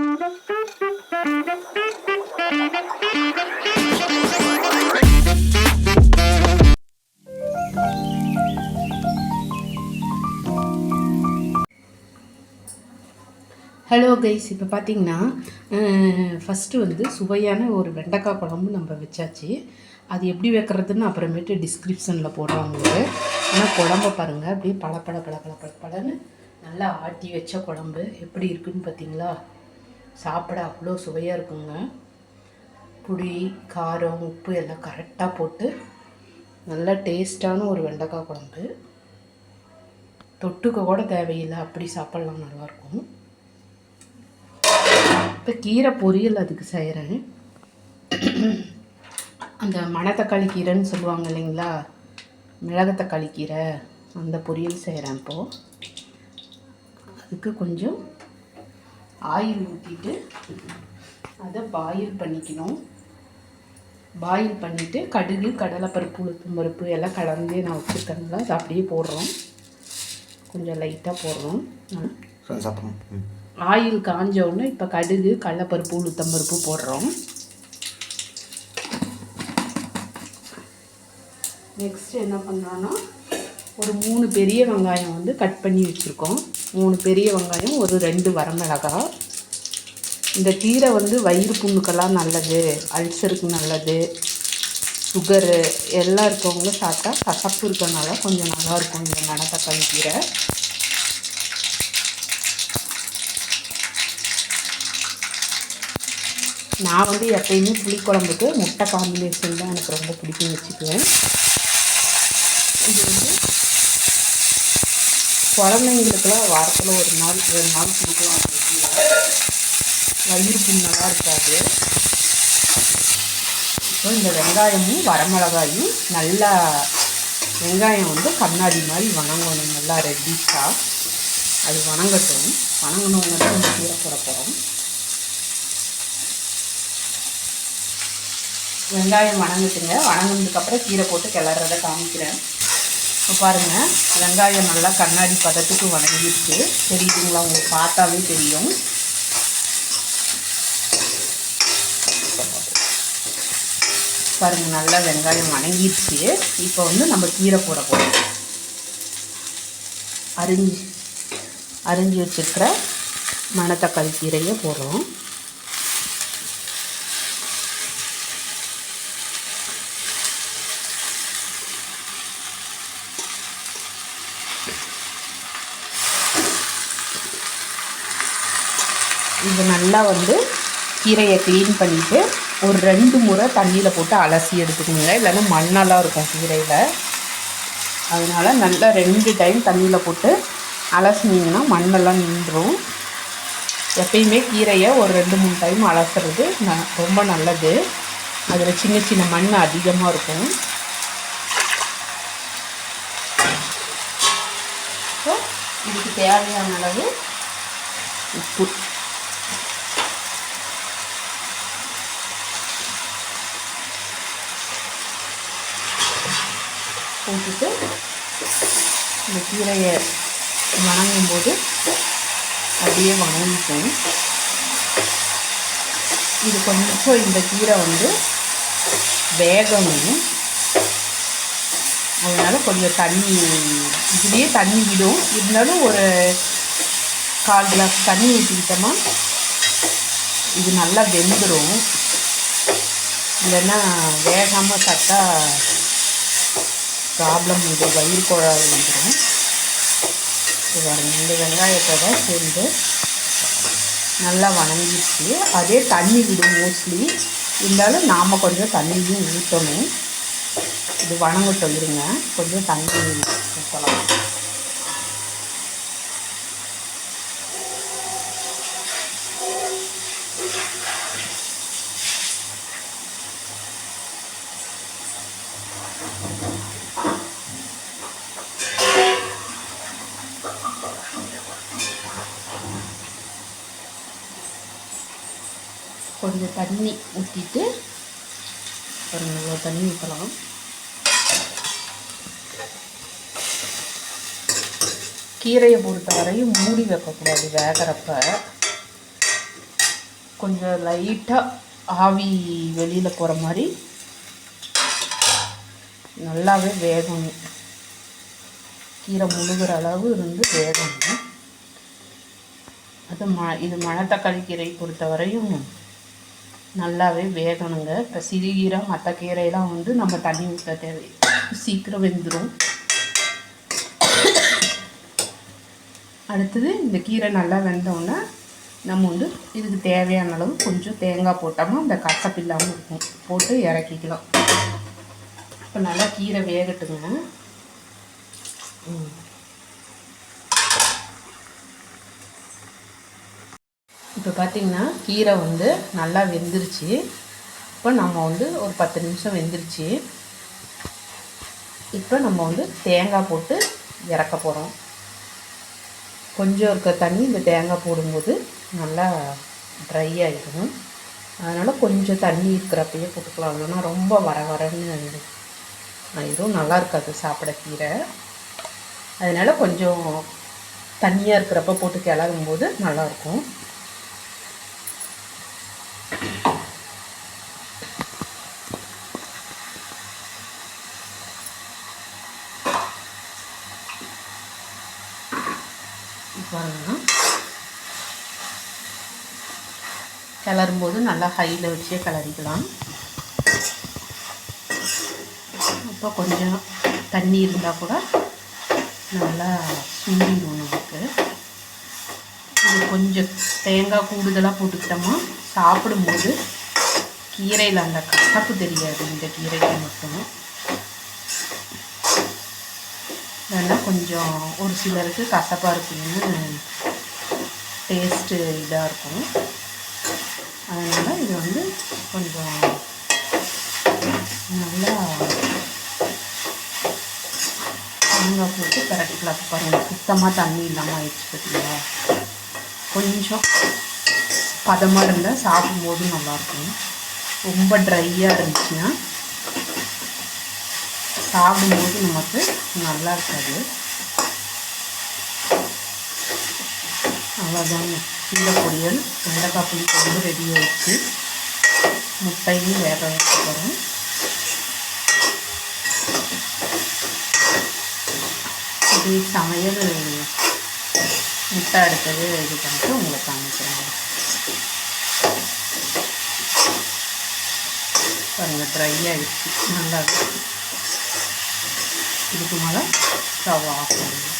Hello guys இப்போ பார்த்தீங்கன்னா first வந்து சுவையான ஒரு வெண்டைக்காய் குழம்பு நம்ம வச்சாச்சு. அது எப்படி வைக்கிறதுன்னு அப்புறமேட்டு டிஸ்கிரிப்ஷனில் போடுறோம் உங்களுக்கு. ஆனால் குழம்ப பாருங்கள் அப்படியே பல பல பல பல பல பலன்னு நல்லா ஆட்டி வச்ச குழம்பு. எப்படி இருக்குன்னு பார்த்தீங்களா சாப்பிட அவ்வளோ சுவையாக இருக்குங்க. புளி காரம் உப்பு எல்லாம் கரெக்டாக போட்டு நல்லா டேஸ்ட்டான ஒரு வெண்டைக்காய் குழம்பு. தொட்டுக்க கூட தேவையில்லை அப்படி சாப்பிட்லாம் நல்லாயிருக்கும் இப்போ கீரை பொரியல் அதுக்கு செய்கிறேன் அந்த மணத்தக்காளி கீரைன்னு சொல்லுவாங்க இல்லைங்களா? மிளகு தக்காளி கீரை அந்த பொரியல் செய்கிறேன் இப்போது அதுக்கு கொஞ்சம் ஆயில் ஊற்றிட்டு அதை பாயில் பண்ணிக்கணும். பாயில் பண்ணிவிட்டு கடுகு கடலைப்பருப்பு உளுத்தம் பருப்பு எல்லாம் கலந்து நான் வச்சுருக்கேங்களா அதை அப்படியே போடுறோம். கொஞ்சம் லைட்டாக போடுறோம். ஆயில் காஞ்ச உடனே இப்போ கடுகு கடலப்பருப்பு உளுத்தம்பருப்பு போடுறோம். நெக்ஸ்ட் என்ன பண்ணுறோன்னா ஒரு மூணு பெரிய வெங்காயம் வந்து கட் பண்ணி வச்சுருக்கோம். மூணு பெரிய வெங்காயம் ஒரு ரெண்டு வரமிளகாய் இந்த கீரை வந்து வயிறு புண்ணுக்கெல்லாம் நல்லது அல்சருக்கு நல்லது சுகரு எல்லாம் இருக்கவங்களும் சாப்பிட்டா கசப்பு இருக்கிறனால கொஞ்சம் நல்லாயிருக்கும் இந்த மணத்தக்காளி கீரை. நான் வந்து எப்பயுமே புளிக்குழம்புக்கு முட்டை காம்பினேஷன் தான் எனக்கு ரொம்ப பிடிக்கும் வச்சுக்குவேன். இது வந்து குழந்தைங்களுக்குலாம் வாரத்தில் ஒரு நாள் ரெண்டு நாள் கொடுக்கலாம் அப்படின்னா வயிறு புண்ணெல்லாம் இருக்காது. இப்போ இந்த வெங்காயமும் வரமிளகாயும் நல்லா வெங்காயம் வந்து கண்ணாடி மாதிரி வணங்கணும். நல்லா ரெட்டிஷாக அது வணங்கட்டும். வணங்கினவங்க தான் நம்ம கீரை போட போகிறோம் வெங்காயம் வணங்கட்டுங்க வணங்கினதுக்கப்புறம் கீரை போட்டு கிளறத காமிக்கிறேன். இப்போ பாருங்கள் வெங்காயம் நல்லா கண்ணாடி பதத்துக்கு வணங்கிடுச்சு. தெரியுதுங்களா? உங்களுக்கு பார்த்தாலே தெரியும். பாருங்கள் நல்லா வெங்காயம் வணங்கிடுச்சு. இப்போ வந்து நம்ம கீரை போட போகிறோம் அரிஞ்சு அரிஞ்சு வச்சுருக்கிற மணத்தக்காளி கீரையை போடுறோம். இது நல்லா வந்து கீரையை க்ளீன் பண்ணிவிட்டு ஒரு ரெண்டு முறை தண்ணியில் போட்டு அலசி எடுத்துக்கோங்க இல்லைன்னா மண்ணெல்லாம் இருக்கும் கீரையில். அதனால் நல்லா ரெண்டு டைம் தண்ணியில் போட்டு அலசினீங்கன்னா மண்ணெல்லாம் நின்றும் எப்பயுமே கீரையை ஒரு ரெண்டு மூணு டைம் அலசுறது ந ரொம்ப நல்லது. அதில் சின்ன சின்ன மண் அதிகமாக இருக்கும். ஸோ இதுக்கு தேவையான அளவு உப்பு. போட்டுட்டு இந்த கீரையை வணங்கும் போது அப்படியே வணங்கிக்கும் இது கொஞ்சம் இந்த கீரை வந்து வேகணும். அதனால் கொஞ்சம் தண்ணி இதுலேயே தண்ணி விடும். இருந்தாலும் ஒரு கால் கிளாஸ் தண்ணி ஊற்றிக்கிட்டோமா இது நல்லா வெந்துடும் இல்லைன்னா வேகாமல் கரெக்டாக ப்ராப்ளம் இது வயிறு கோளாறு வந்துடும் இது இந்த வெங்காயத்தோட சேர்ந்து நல்லா வணங்கிடுச்சு. அதே தண்ணி விடும் மோஸ்ட்லி இருந்தாலும் நாம் கொஞ்சம் தண்ணியும் ஊற்றணும் இது வணங்க சொல்லிடுங்க கொஞ்சம் தண்ணி ஊற்றலாம் கொஞ்சம் தண்ணி ஊற்றிட்டு ஒரு இவ்வளோ தண்ணி ஊற்றலாம் கீரையை பொறுத்த வரையும் மூடி வைக்கக்கூடாது வேகிறப்ப. கொஞ்சம் லைட்டாக ஆவி வெளியில் போகிற மாதிரி நல்லாவே வேகணும். கீரை முழுகிற அளவு இருந்து வேகணும். அது ம இது மணத்தக்காளி கீரை பொறுத்த வரையும் நல்லாவே வேகணுங்க. இப்போ சிறுகீரை மற்ற கீரையெல்லாம் வந்து நம்ம தண்ணி ஊற்ற தேவை. சீக்கிரம் வெந்துடும் அடுத்தது இந்த கீரை நல்லா வெந்தோடனே நம்ம வந்து இதுக்கு தேவையான அளவு கொஞ்சம் தேங்காய் போட்டோம்னா அந்த கசப்பு இல்லாமல் இருக்கும். போட்டு இறக்கிக்கலாம். இப்போ நல்லா கீரை வேகட்டுங்க. இப்போ பார்த்திங்கன்னா கீரை வந்து நல்லா வெந்துருச்சு. இப்போ நம்ம வந்து ஒரு பத்து நிமிஷம் வெந்துருச்சு. இப்போ நம்ம வந்து தேங்காய் போட்டு இறக்க போகிறோம் கொஞ்சம் இருக்க தண்ணி இந்த தேங்காய் போடும்போது நல்லா ட்ரை ஆகிடும் அதனால் கொஞ்சம் தண்ணி இருக்கிறப்பயே போட்டுக்கலாம். இல்லைன்னா ரொம்ப வர வரன்னு ஆயிரும் நல்லா இருக்காது சாப்பிட கீரை. அதனால் கொஞ்சம் தண்ணியாக இருக்கிறப்ப போட்டு கிளறும் போது நல்லாயிருக்கும் பாருங்க. கிளறும்போது நல்லா ஹையில் வச்சே கிளறிக்கலாம். இப்போ கொஞ்சம் தண்ணி இருந்தால் கூட நல்லா சுண்டிடும் நமக்கு. இது கொஞ்சம் தேங்காய் கூடுதலாக போட்டுக்கிட்டோமா சாப்பிடும்போது கீரையில் அந்த கசப்பு தெரியாது. இந்த கீரைக்கு மட்டும். நல்லா கொஞ்சம் ஒரு சிலருக்கு கசப்பாக இருக்குன்னு டேஸ்ட்டு இதாக இருக்கும். அதனால் இது வந்து கொஞ்சம் நல்லா தேங்காய் போட்டு பரட்டிக்கலாம் பாருங்கள் சுத்தமாக தண்ணி இல்லாமல் ஆயிடுச்சு பார்த்தீங்களா கொஞ்சம் பதமாக இருந்தால் சாப்பிடும்போது நல்லாயிருக்கும் ரொம்ப ட்ரையாக இருந்துச்சுன்னா சாப்பிடும்போது நமக்கு நல்லா இருக்காது. அவ்வளோதாங்க இந்த பொரியல் வெண்டைக்காய் புளி கொண்டு ரெடி ஆயிடுச்சு. முட்டையும் வேக வைக்க போகிறோம் இது சமையல் முட்டை அடுத்தது இது பண்ணிட்டு உங்களுக்கு காமிக்கிறேன். பாருங்கள் ட்ரை ஆகிடுச்சு நல்லா तिथे तुम्हाला तवा ऑफ करायला